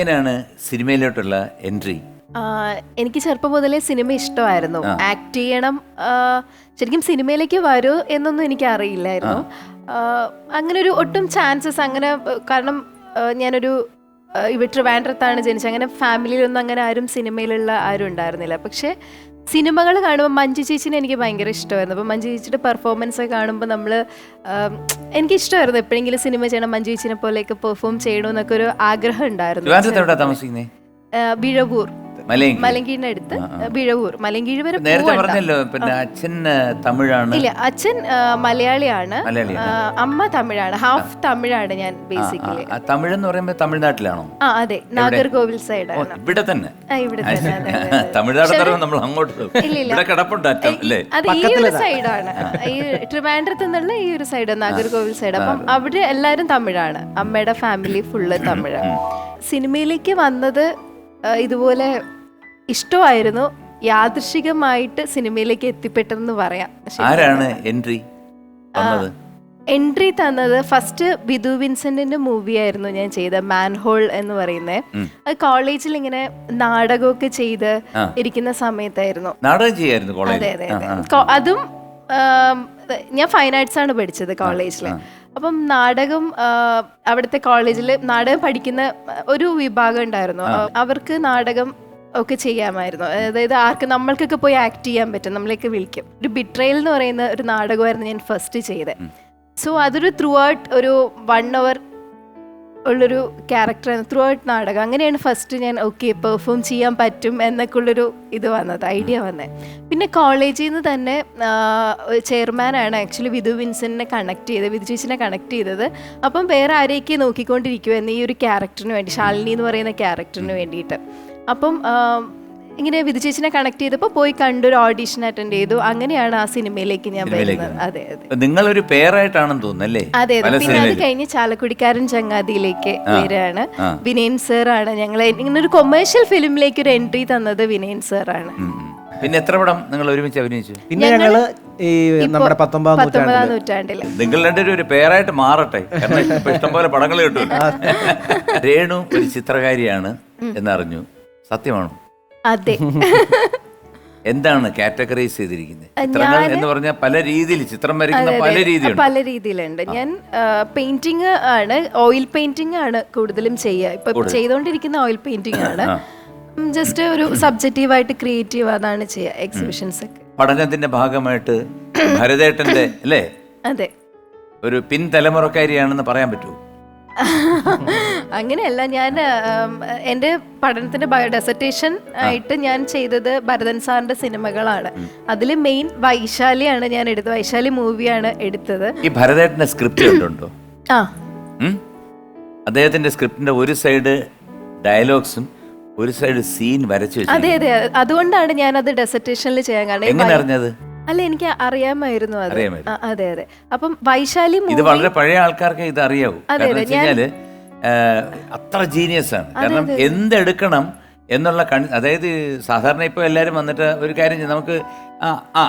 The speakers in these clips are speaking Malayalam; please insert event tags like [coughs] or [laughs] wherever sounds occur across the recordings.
എങ്ങനെയാണ് സിനിമയിലോട്ടുള്ള എൻട്രി? എനിക്ക് ചെറുപ്പം മുതലേ സിനിമ ഇഷ്ടമായിരുന്നു. ആക്ട് ചെയ്യണം ശരിക്കും സിനിമയിലേക്ക് വരൂ എന്നൊന്നും എനിക്ക് അറിയില്ലായിരുന്നു. അങ്ങനെ ഒരു ഒട്ടും ചാൻസസ് അങ്ങനെ കാരണം ഞാനൊരു ഇവിടെ ട്രിവാൻഡ്രത്താണ് ജനിച്ചത്. അങ്ങനെ ഫാമിലിയിലൊന്നും അങ്ങനെ ആരും സിനിമയിലുള്ള ആരും ഉണ്ടായിരുന്നില്ല. പക്ഷേ സിനിമകൾ കാണുമ്പോൾ മഞ്ജു ചേച്ചിനെ എനിക്ക് ഭയങ്കര ഇഷ്ടമായിരുന്നു. അപ്പോൾ മഞ്ജു ചേച്ചിയുടെ പെർഫോമൻസ് ഒക്കെ കാണുമ്പോൾ നമ്മൾ എനിക്ക് ഇഷ്ടമായിരുന്നു എപ്പോഴെങ്കിലും സിനിമ ചെയ്യണം മഞ്ജു ചേച്ചിനെ പോലെയൊക്കെ പെർഫോം ചെയ്യണമെന്നൊക്കെ ഒരു ആഗ്രഹം ഉണ്ടായിരുന്നു. ട്രിവാൻഡ്രത്ത് മലങ്കീഴിന്റെ അടുത്ത് ബിഴവൂർ മലങ്കീഴ് വരെ നേരത്തെ പറഞ്ഞല്ലോ പിന്നെ അച്ഛൻ തമിഴാണ്. ഇല്ല അച്ഛൻ മലയാളിയാണ്. മലയാളിയാണ്. അമ്മ തമിഴാണ്. ഹാഫ് തമിഴാണ് ഞാൻ ബേസിക്കലി തമിഴ് എന്ന് പറയുമ്പോൾ തമിഴ്നാട്ടിലാണോ? ആ അതെ. നാഗർകോവിൽ സൈഡ് സൈഡാണ് ഇവിടെ തന്നെ. ഇവിടെ തന്നെ. തമിഴ്നാട് നമ്മൾ അങ്ങോട്ട്. ഇവിടെ കിടപ്പുണ്ട് അറ്റം അല്ലേ? അത് ഈ ഒരു സൈഡാണ് ഈ ട്രിവാൻഡ്രത്ത് നിന്നുള്ള ഈ ഒരു സൈഡ് നാഗർകോവിൽ സൈഡ് അപ്പം അവിടെ എല്ലാവരും തമിഴാണ്. അമ്മയുടെ ഫാമിലി ഫുള്ള് തമിഴാണ്. സിനിമയിലേക്ക് വന്നത് ഇതുപോലെ ഇഷ്ടമായിരുന്നു യാദൃശികമായിട്ട് സിനിമയിലേക്ക് എത്തിപ്പെട്ടെന്ന് പറയാം. ആരാണ് എൻട്രി എൻട്രി തന്നത് ഫസ്റ്റ് ബിദു വിൻസെന്റിന്റെ മൂവി ആയിരുന്നു ഞാൻ ചെയ്ത മാൻഹോൾ എന്ന് പറയുന്നത് അത് കോളേജിൽ ഇങ്ങനെ നാടകമൊക്കെ ചെയ്ത് ഇരിക്കുന്ന സമയത്തായിരുന്നു. നാടകം ചെയ്യായിരുന്നു അതെ അതെ അതെ. ഞാൻ ഫൈൻ ആർട്സ് ആണ് പഠിച്ചത് കോളേജിൽ അപ്പം നാടകം അവിടുത്തെ കോളേജിൽ നാടകം പഠിക്കുന്ന ഒരു വിഭാഗം ഉണ്ടായിരുന്നു. അവർക്ക് നാടകം ഒക്കെ ചെയ്യാമായിരുന്നു. അതായത് ആർക്ക് നമ്മൾക്കൊക്കെ പോയി ആക്ട് ചെയ്യാൻ പറ്റും. നമ്മളെയൊക്കെ വിളിക്കും. ഒരു ബിട്രയൽ എന്ന് പറയുന്ന ഒരു നാടകമായിരുന്നു ഞാൻ ഫസ്റ്റ് ചെയ്തത്. സോ അതൊരു ത്രൂ ഔട്ട് ഒരു വൺ അവർ ഉള്ളൊരു ക്യാരക്ടർ ത്രൂ ഔട്ട് നാടകം. അങ്ങനെയാണ് ഫസ്റ്റ് ഞാൻ ഓക്കെ പെർഫോം ചെയ്യാൻ പറ്റും എന്നൊക്കെ ഉള്ളൊരു ഇത് വന്നത് ഐഡിയ വന്നത്. പിന്നെ കോളേജിൽ നിന്ന് തന്നെ ചെയർമാനാണ് ആക്ച്വലി വിധു വിൻസനെ കണക്ട് ചെയ്തത്. വിധു ചേച്ചിനെ കണക്ട് ചെയ്തത്. അപ്പം വേറെ ആരെയൊക്കെ നോക്കിക്കൊണ്ടിരിക്കുമായിരുന്നു ഈ ഒരു ക്യാരക്ടറിന് വേണ്ടി. ശാലിനി എന്ന് പറയുന്ന ക്യാരക്ടറിന് വേണ്ടിയിട്ട്. അപ്പം ഇങ്ങനെ വിധു ചേച്ചിനെ കണക്ട് ചെയ്തപ്പോൾ പോയി കണ്ടു ഒരു ഓഡിഷൻ അറ്റൻഡ് ചെയ്തു. അങ്ങനെയാണ് ആ സിനിമയിലേക്ക് ഞാൻ വരുന്നത്. അതെ അതെ. നിങ്ങളൊരു പേരായിട്ടാണെന്ന് തോന്നുന്നു അല്ലേ അതെ. അതെ പിന്നെ അത് കഴിഞ്ഞ് ചാലക്കുടിക്കാരൻ ചങ്ങാതിയിലേക്ക് പേരാണ് വിനയൻ സാറാണ് ഞങ്ങൾ ഇങ്ങനെ ഒരു കൊമേഴ്ഷ്യൽ ഫിലിമിലേക്ക് ഒരു എൻട്രി തന്നത് വിനയൻ സാറാണ്. പിന്നെ എത്ര പടം നിങ്ങൾ ഒരുമിച്ച് അഭിനയിച്ചു? പിന്നെ ഞങ്ങൾ ഈ നമ്മുടെ പത്തൊമ്പതാം നൂറ്റാണ്ടിൽ നിങ്ങൾ രണ്ടുപേരും ഒരു പേരായിട്ട് മാറട്ടെ. കാരണം ഇഷ്ടംപോലെ പടങ്ങൾ കിട്ടും. രേണു ഒരു ചിത്രകാരിയാണ് എന്നറിഞ്ഞു. സത്യമാണോ? അതെ. [laughs] എന്താണ് കാറ്റഗറൈസ് ചെയ്തിരിക്കുന്നത് ചിത്രങ്ങൾ എന്ന് പറഞ്ഞാൽ പല രീതിയിൽ ചിത്രം വരയ്ക്കുന്ന പല രീതിയുണ്ട്. പല രീതിയിലുണ്ട്. ഞാൻ പെയിന്റിങ് ആണ് ഓയിൽ പെയിന്റിങ് ആണ് കൂടുതലും ചെയ്യുക ഇപ്പൊ ചെയ്തുകൊണ്ടിരിക്കുന്ന ഓയിൽ പെയിന്റിങ് ആണ്. ജസ്റ്റ് ഒരു സബ്ജക്റ്റീവായിട്ട് ക്രിയേറ്റീവ് അതാണ് ചെയ്യുക എക്സിബിഷൻസ് ഒക്കെ. പഠനത്തിന്റെ ഭാഗമായിട്ട് [coughs] ഭരതേട്ടന്റെ അല്ലേ? അതെ. ഒരു പിൻതലമുറക്കാരിയാണെന്ന് പറയാൻ പറ്റുമോ? [laughs] അങ്ങനെയല്ല ഞാൻ എന്റെ പഠനത്തിന്റെ ഡെസർട്ടേഷൻ ആയിട്ട് ഞാൻ ചെയ്തത് ഭരതൻ സാറിന്റെ സിനിമകളാണ്. അതിൽ മെയിൻ വൈശാലിയാണ് ഞാൻ എടുത്തത്. വൈശാലി മൂവിയാണ് എടുത്തത്. ഈ ഭരതേട്ടന്റെ സ്ക്രിപ്റ്റ് കണ്ടുണ്ടോ? ആ? അദ്ദേഹത്തിന്റെ സ്ക്രിപ്റ്റിന്റെ ഒരു സൈഡ് ഡയലോഗ്സും ഒരു സൈഡ് സീൻ വരച്ചു അതെ അതെ. അതുകൊണ്ടാണ് ഞാൻ അത് ഡെസർട്ടേഷനിൽ ചെയ്യാൻ കാരണം. എങ്ങനെ അറിഞ്ഞത്? അല്ല എനിക്ക് അറിയാമായിരുന്നു അത്. അറിയാമായിരുന്നു. ആ, അതെ അതെ. അപ്പം വൈശാലി ഇത് വളരെ പഴയ ആൾക്കാർക്ക് ഇത് അറിയാവൂ. അതെ, കാരണം അതെ, അത്ര ജീനിയസ് ആണ്. കാരണം എന്തെടുക്കണം എന്നുള്ള കൺ അതായത് സാധാരണ ഇപ്പോൾ എല്ലാവരും വന്നിട്ട് ഒരു കാര്യം ചെയ്യും. നമുക്ക് ആ ആ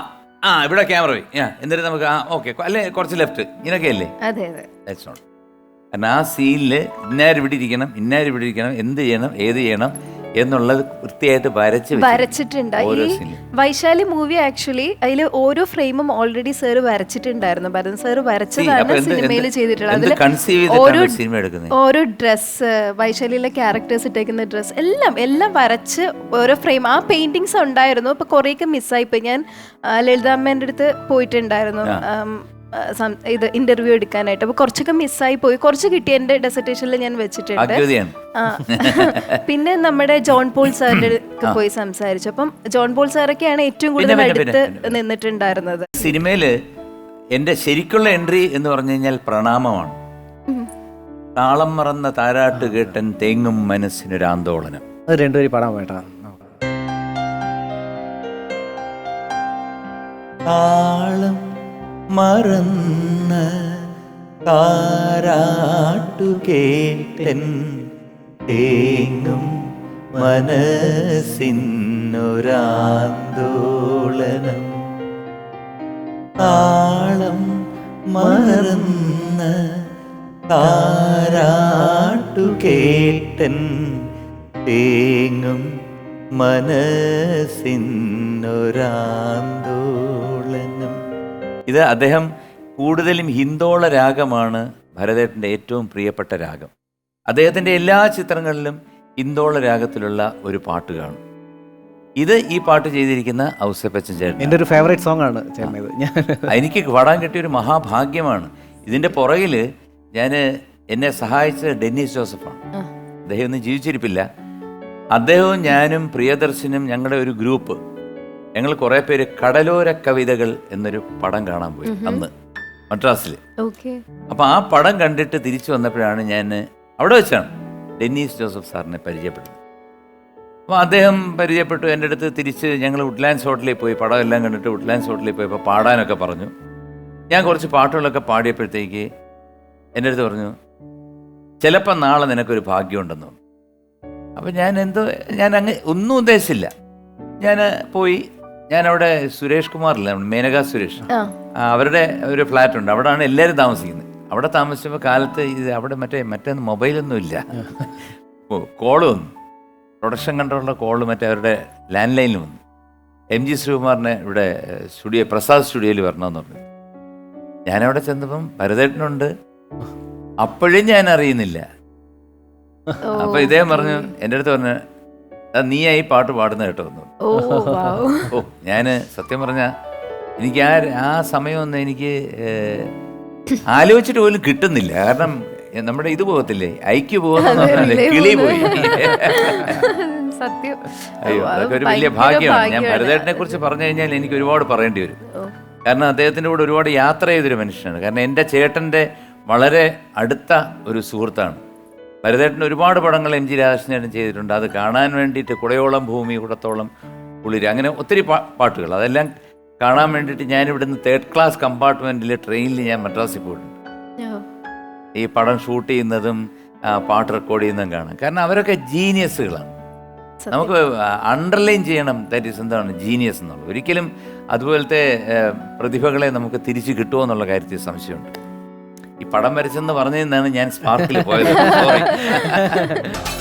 ആ ഇവിടെ ക്യാമറ പോയി. ആ എന്നിട്ട് നമുക്ക് ആ ഓക്കെ അല്ലേ കുറച്ച് ലെഫ്റ്റ് ഇങ്ങനെയൊക്കെ അല്ലേ? അതെ അതെ. ദാറ്റ്സ് നോട്ട് കാരണം ആ സീനിൽ ഇന്നാര് ഇവിടെ ഇരിക്കണം ഇന്നാര് ഇവിടെ ഇരിക്കണം എന്ത് ചെയ്യണം ഏത് ചെയ്യണം എന്നുള്ളത് വൃത്തിയായിട്ട് വരച്ച് വരച്ചിട്ടുണ്ട്. ഈ വൈശാലി മൂവി ആക്ച്വലി അതിൽ ഓരോ ഫ്രെയിമും ഓൾറെഡി സാർ വരച്ചിട്ടുണ്ടായിരുന്നു. ഭരതൻ സാർ വരച്ചതാണ് സിനിമയിൽ ചെയ്തിട്ടുള്ളത്. ഓരോ ഓരോ ഡ്രസ്സ് വൈശാലിയിലെ ക്യാരക്ടേഴ്സ് ഇട്ടേക്കുന്ന ഡ്രസ് എല്ലാം എല്ലാം വരച്ച് ഓരോ ഫ്രെയിം ആ പെയിന്റിങ്സ് ഉണ്ടായിരുന്നു. അപ്പൊ കുറേയൊക്കെ മിസ്സായിപ്പോയി ഞാൻ ലളിതാമ്മേന്റെ ലളിതാമ്മേന്റെ അടുത്ത് പോയിട്ടുണ്ടായിരുന്നു ഇത് ഇന്റർവ്യൂ എടുക്കാനായിട്ട്. അപ്പൊ കുറച്ചൊക്കെ മിസ്സായി പോയി. കുറച്ച് കിട്ടി എന്റെ ഡെസർട്ടേഷനിൽ ഞാൻ വെച്ചിട്ടുണ്ട്. [laughs] പിന്നെ നമ്മുടെ ജോൺ പോൾ സാറിന്റെ പോയി സംസാരിച്ചു. അപ്പം ജോൺ പോൾ സാറൊക്കെയാണ് ഏറ്റവും കൂടുതൽ അടുത്ത് നിന്നിട്ടുണ്ടായിരുന്നത്. സിനിമയിൽ എന്റെ ശരിക്കുള്ള എൻട്രി എന്ന് പറഞ്ഞു കഴിഞ്ഞാൽ പ്രണാമമാണ്. താളം മറന്ന താരാട്ട് കേട്ടൻ തേങ്ങും മനസ്സിനൊരു ആന്തോളനം അത് രണ്ടുപേരും പാടാൻ വേട്ടാ താളം മറന്ന താരാട്ടു കേട്ടൻ തേങ്ങും മനസ്സിനൊരാന്തോളനം. താളം മറന്ന താരാട്ടു കേട്ടൻ തേങ്ങും മനസ്സിനൊരാന്തോളനം. ഇത് അദ്ദേഹം കൂടുതലും ഹിന്ദോള രാഗമാണ് ഭരതേട്ടന്റെ ഏറ്റവും പ്രിയപ്പെട്ട രാഗം. അദ്ദേഹത്തിന്റെ എല്ലാ ചിത്രങ്ങളിലും ഹിന്ദോള രാഗത്തിലുള്ള ഒരു പാട്ട് കാണും. ഇത് ഈ പാട്ട് ചെയ്തിരിക്കുന്ന ഔസപ്പച്ചൻ ചേട്ടൻ. എന്റെ ഒരു ഫേവറേറ്റ് സോങ് ആണ് ഞാൻ എനിക്ക് പാടാൻ കിട്ടിയ ഒരു മഹാഭാഗ്യമാണ്. ഇതിന്റെ പുറകിൽ ഞാൻ എന്നെ സഹായിച്ചത് ഡെന്നിസ് ജോസഫാണ്. അദ്ദേഹം ഒന്നും ജീവിച്ചിരിപ്പില്ല. അദ്ദേഹവും ഞാനും പ്രിയദർശനും ഞങ്ങളുടെ ഒരു ഗ്രൂപ്പ്. ഞങ്ങൾ കുറെ പേര് കടലോര കവിതകൾ എന്നൊരു പടം കാണാൻ പോയി അന്ന് മദ്രാസിൽ അപ്പൊ ആ പടം കണ്ടിട്ട് തിരിച്ചു വന്നപ്പോഴാണ് ഞാൻ അവിടെ വെച്ചാണ് ഡെന്നീസ് ജോസഫ് സാറിനെ പരിചയപ്പെട്ടത് അപ്പോൾ അദ്ദേഹം പരിചയപ്പെട്ടു എന്റെ അടുത്ത് തിരിച്ച് ഞങ്ങൾ വുഡ്ലാൻഡ്സ് ഹോട്ടലിൽ പോയി പടം എല്ലാം കണ്ടിട്ട് വുഡ്ലാൻഡ്സ് ഹോട്ടലിൽ പോയപ്പോൾ പാടാനൊക്കെ പറഞ്ഞു. ഞാൻ കുറച്ച് പാട്ടുകളൊക്കെ പാടിയപ്പോഴത്തേക്ക് എന്റെ അടുത്ത് പറഞ്ഞു ചിലപ്പോൾ നാളെ നിനക്കൊരു ഭാഗ്യമുണ്ടെന്ന് അപ്പോൾ ഞാൻ എന്തോ ഞാൻ അങ്ങ് ഒന്നും ഉദ്ദേശിച്ചില്ല. ഞാൻ പോയി ഞാൻ അവിടെ സുരേഷ് കുമാർ കുമാറില്ല? മേനക സുരേഷ്. അവരുടെ ഒരു ഫ്ലാറ്റ് ഉണ്ട്. അവിടെയാണ് എല്ലാവരും താമസിക്കുന്നത്. അവിടെ താമസിച്ചപ്പോൾ കാലത്ത് ഇത് അവിടെ മറ്റേ മറ്റേ മൊബൈലൊന്നും ഇല്ല. കോൾ വന്നു. പ്രൊഡക്ഷൻ കൺട്രോളിലെ കോൾ മറ്റേ അവരുടെ ലാൻഡ് ലൈനിൽ വന്നു. എം ജി ശ്രീകുമാറിനെ ഇവിടെ സ്റ്റുഡിയോ പ്രസാദ് സ്റ്റുഡിയോയിൽ വരണമെന്ന് പറഞ്ഞു. ഞാനവിടെ ചെന്നപ്പം ഭരതേട്ടനുണ്ട്. അപ്പോഴും ഞാൻ അറിയുന്നില്ല. അപ്പൊ ഇദ്ദേഹം പറഞ്ഞു എന്റെ അടുത്ത് പറഞ്ഞു "ആ, ഈ പാട്ട് പാടുന്ന കേട്ടോ ഓ ഞാൻ സത്യം പറഞ്ഞ എനിക്ക് ആ ആ സമയമൊന്നും എനിക്ക് ആലോചിച്ചിട്ട് പോലും കിട്ടുന്നില്ല. കാരണം നമ്മുടെ ഇത് പോകത്തില്ലേ? ഐക്യ പോകുന്ന കിളി പോയി. സത്യം. അയ്യോ അത് അതൊക്കെ ഒരു വലിയ ഭാഗ്യമാണ്. ഞാൻ. ഭരതേട്ടനെ കുറിച്ച് പറഞ്ഞു കഴിഞ്ഞാൽ എനിക്ക് ഒരുപാട് പറയേണ്ടി വരും. കാരണം അദ്ദേഹത്തിന്റെ കൂടെ ഒരുപാട് യാത്ര ചെയ്തൊരു മനുഷ്യനാണ്. കാരണം എന്റെ ചേട്ടന്റെ വളരെ അടുത്ത ഒരു സുഹൃത്താണ്. ഭരതേട്ടൻ ഒരുപാട് പടങ്ങൾ എം ജി രാധാകൃഷ്ണൻ ചെയ്തിട്ടുണ്ട്. അത് കാണാൻ വേണ്ടിയിട്ട് കുടയോളം ഭൂമി കുടത്തോളം കുളിര് അങ്ങനെ ഒത്തിരി പാ പാട്ടുകൾ. അതെല്ലാം കാണാൻ വേണ്ടിയിട്ട് ഞാൻ ഇവിടുന്ന് തേർഡ് ക്ലാസ് കമ്പാർട്ട്മെന്റിൽ ട്രെയിനിൽ ഞാൻ മദ്രാസിൽ പോയിട്ടുണ്ട്. ഈ പടം ഷൂട്ട് ചെയ്യുന്നതും പാട്ട് റെക്കോർഡ് ചെയ്യുന്നതും കാണാം. കാരണം അവരൊക്കെ ജീനിയസുകളാണ് നമുക്ക് അണ്ടർലൈൻ ചെയ്യണം. ദാറ്റ് ഈസ് എന്താണ്? ജീനിയസ് എന്നുള്ളത്. ഒരിക്കലും അതുപോലത്തെ പ്രതിഭകളെ നമുക്ക് തിരിച്ചു കിട്ടുമോ എന്നുള്ള കാര്യത്തിൽ സംശയമുണ്ട്. ഈ പടം വരച്ചെന്ന് പറഞ്ഞതിൽ ഞാൻ സ്പാർക്കിൽ പോയത്. സോറി [laughs]